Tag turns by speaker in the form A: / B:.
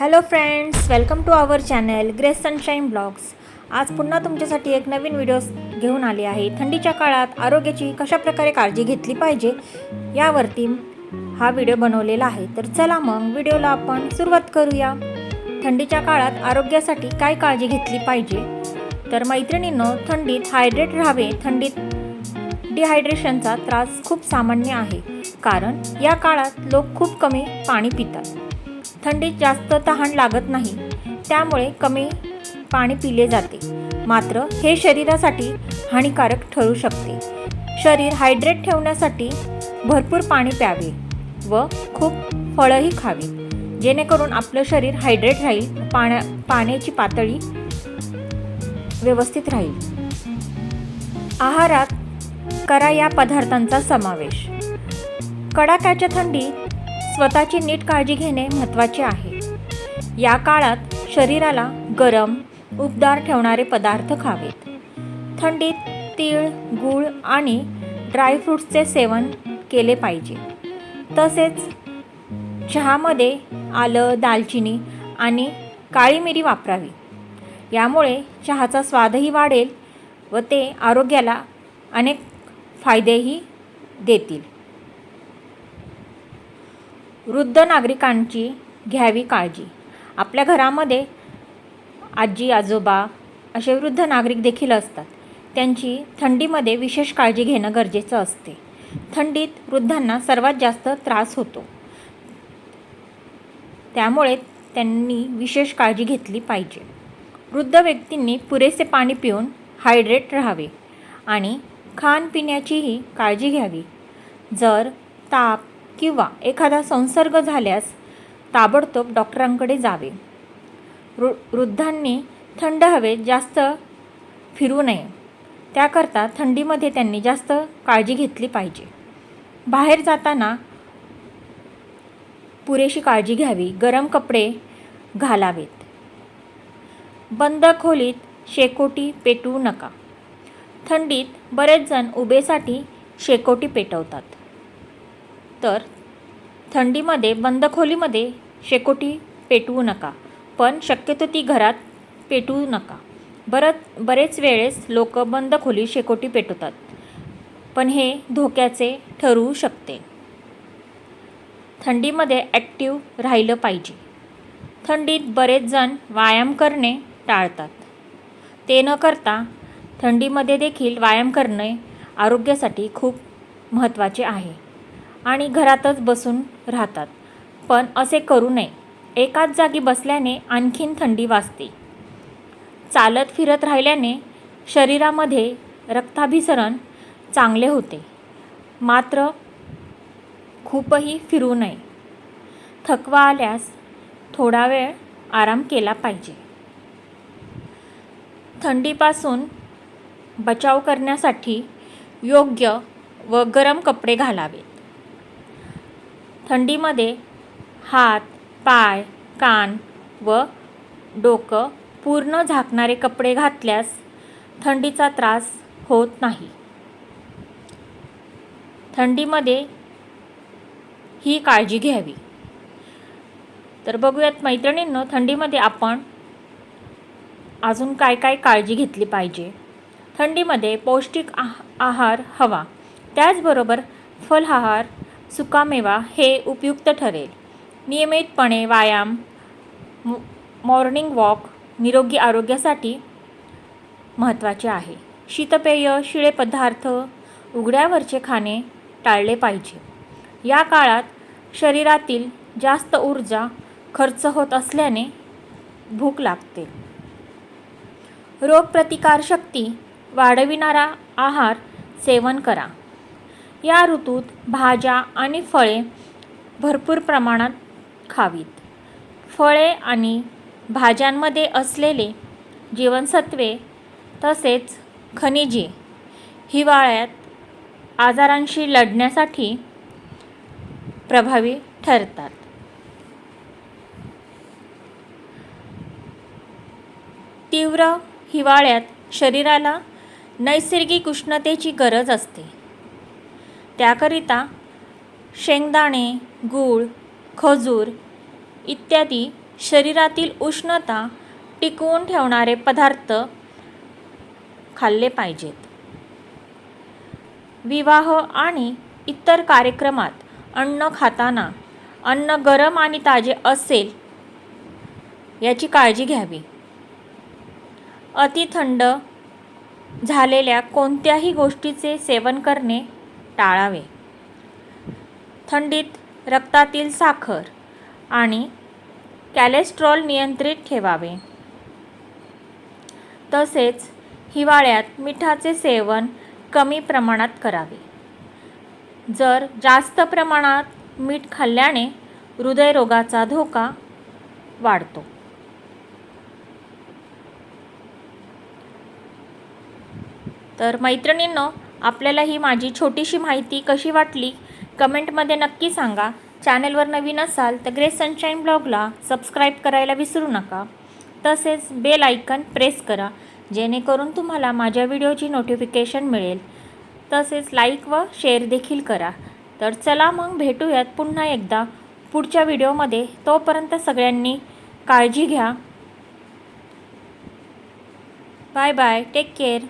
A: Hello friends welcome to our channel Grace Sunshine blogs आज पुन्हा तुमच्यासाठी एक नवीन व्हिडिओ घेऊन आले आहे. थंडीच्या काळात आरोग्याची कशाप्रकारे काळजी घेतली पाहिजे यावरती हा व्हिडिओ बनवलेला आहे. तर चला मग व्हिडिओला आपण सुरुवात करूया. थंडीच्या काळात आरोग्यासाठी काय काळजी घेतली पाहिजे? तर मैत्रिणींनो थंडीत हायड्रेट राहावे. थंडीत डिहायड्रेशनचा त्रास खूप सामान्य आहे. कारण या काळात लोक खूप कमी पाणी पितात. थंडीत जास्त तहान लागत नाही. त्यामुळे कमी पाणी पिले जाते. मात्र हे शरीरासाठी हानिकारक ठरू शकते. शरीर हायड्रेट ठेवण्यासाठी भरपूर पाणी प्यावे व खूप फळंही खावी. जेणेकरून आपलं शरीर हायड्रेट राहील पाण्या पाण्याची पातळी व्यवस्थित राहील. आहारात करा या पदार्थांचा समावेश. कडाक्याच्या थंडीत स्वतःची नीट काळजी घेणे महत्त्वाचे आहे. या काळात शरीराला गरम उबदार ठेवणारे पदार्थ खावेत. थंडीत तीळ गूळ आणि ड्रायफ्रूट्सचे सेवन केले पाहिजे. तसेच चहामध्ये आलं दालचिनी आणि काळी मिरी वापरावी. यामुळे चहाचा स्वादही वाढेल व ते आरोग्याला अनेक फायदेही देतील. वृद्ध नागरिकांची घ्यावी काळजी. आपल्या घरामध्ये आजी आजोबा असे वृद्ध नागरिक देखील असतात. त्यांची थंडीमध्ये विशेष काळजी घेणं गरजेचं असते. थंडीत वृद्धांना सर्वात जास्त त्रास होतो. त्यामुळे त्यांनी विशेष काळजी घेतली पाहिजे. वृद्ध व्यक्तींनी पुरेसे पाणी पिऊन हायड्रेट राहावे आणि खाणपिण्याचीही काळजी घ्यावी. जर ताप किंवा एखादा संसर्ग झाल्यास ताबडतोब डॉक्टरांकडे जावे. वृ वृद्धांनी थंड हवेत जास्त फिरू नये. त्याकरता थंडीमध्ये त्यांनी जास्त काळजी घेतली पाहिजे. बाहेर जाताना पुरेशी काळजी घ्यावी. गरम कपडे घालावेत. बंद खोलीत शेकोटी पेटवू नका. थंडीत बरेच जण उभेसाठी शेकोटी पेटवतात. तर थंडीमध्ये बंद खोलीमध्ये शेकोटी पेटवू नका. पण शक्यतो ती घरात पेटवू नका. बरं बरेच वेळेस लोक बंद खोली शेकोटी पेटवतात. पण हे धोक्याचे ठरवू शकते. थंडीमध्ये ॲक्टिव राहिलं पाहिजे. थंडीत बरेच जण व्यायाम करणे टाळतात. ते न करता थंडीमध्ये देखील व्यायाम करणे आरोग्यासाठी खूप महत्त्वाचे आहे. आणि घरातच बसून राहतात. पण असे करू नये. एकाच जागी बसल्याने आणखीन थंडी वाजते. चालत फिरत राहिल्याने शरीरामध्ये रक्ताभिसरण चांगले होते. मात्र खूपही फिरू नये. थकवा आल्यास थोडा वेळ आराम केला पाहिजे. थंडीपासून बचाव करण्यासाठी योग्य व गरम कपडे घालावेत. थंडीमध्ये हात पाय कान व डोकं पूर्ण झाकणारे कपडे घातल्यास थंडीचा त्रास होत नाही. थंडीमध्ये ही काळजी घ्यावी. तर बघूयात मैत्रिणींनो थंडीमध्ये आपण अजून काय काय काळजी घेतली पाहिजे? थंडीमध्ये पौष्टिक आह आहार हवा. त्याचबरोबर फलहार सुकामेवा हे उपयुक्त ठरेल. नियमितपणे व्यायाम मॉर्निंग वॉक निरोगी आरोग्यासाठी महत्त्वाचे आहे. शीतपेय शिळे पदार्थ उघड्यावरचे खाणे टाळले पाहिजे. या काळात शरीरातील जास्त ऊर्जा खर्च होत असल्याने भूक लागते. रोगप्रतिकारशक्ती वाढविणारा आहार सेवन करा. या ऋतूत भाज्या आणि फळे भरपूर प्रमाणात खावीत. फळे आणि भाज्यांमध्ये असलेले जीवनसत्वे तसेच खनिजे हिवाळ्यात आजारांशी लढण्यासाठी प्रभावी ठरतात. तीव्र हिवाळ्यात शरीराला नैसर्गिक उष्णतेची गरज असते. त्याकरिता शेंगदाणे गूळ खजूर इत्यादी शरीरातील उष्णता टिकवून ठेवणारे पदार्थ खाल्ले पाहिजेत. विवाह आणि इतर कार्यक्रमात अन्न खाताना अन्न गरम आणि ताजे असेल याची काळजी घ्यावी. अति थंड झालेल्या कोणत्याही गोष्टीचे सेवन करणे टाळावे. थंडीत रक्तातील साखर आणि कॅलेस्ट्रॉल नियंत्रित ठेवावे. तसेच हिवाळ्यात मिठाचे सेवन कमी प्रमाणात करावे. जर जास्त प्रमाणात मीठ खाल्ल्याने हृदयरोगाचा धोका वाढतो. तर मैत्रिणींनो आपल्याला ही माझी छोटीशी माहिती कशी वाटली कमेंटमध्ये नक्की सांगा. चॅनेलवर नवीन असाल तर ग्रेस सनशाईन ब्लॉगला सबस्क्राईब करायला विसरू नका. तसेच बेल आयकन प्रेस करा जेणेकरून तुम्हाला माझ्या व्हिडिओची नोटिफिकेशन मिळेल. तसेच लाईक व शेअर देखील करा. तर चला मग भेटूयात पुन्हा एकदा. पुढच्या व्हिडिओमध्ये तोपर्यंत सगळ्यांनी काळजी घ्या. Bye bye. Take care.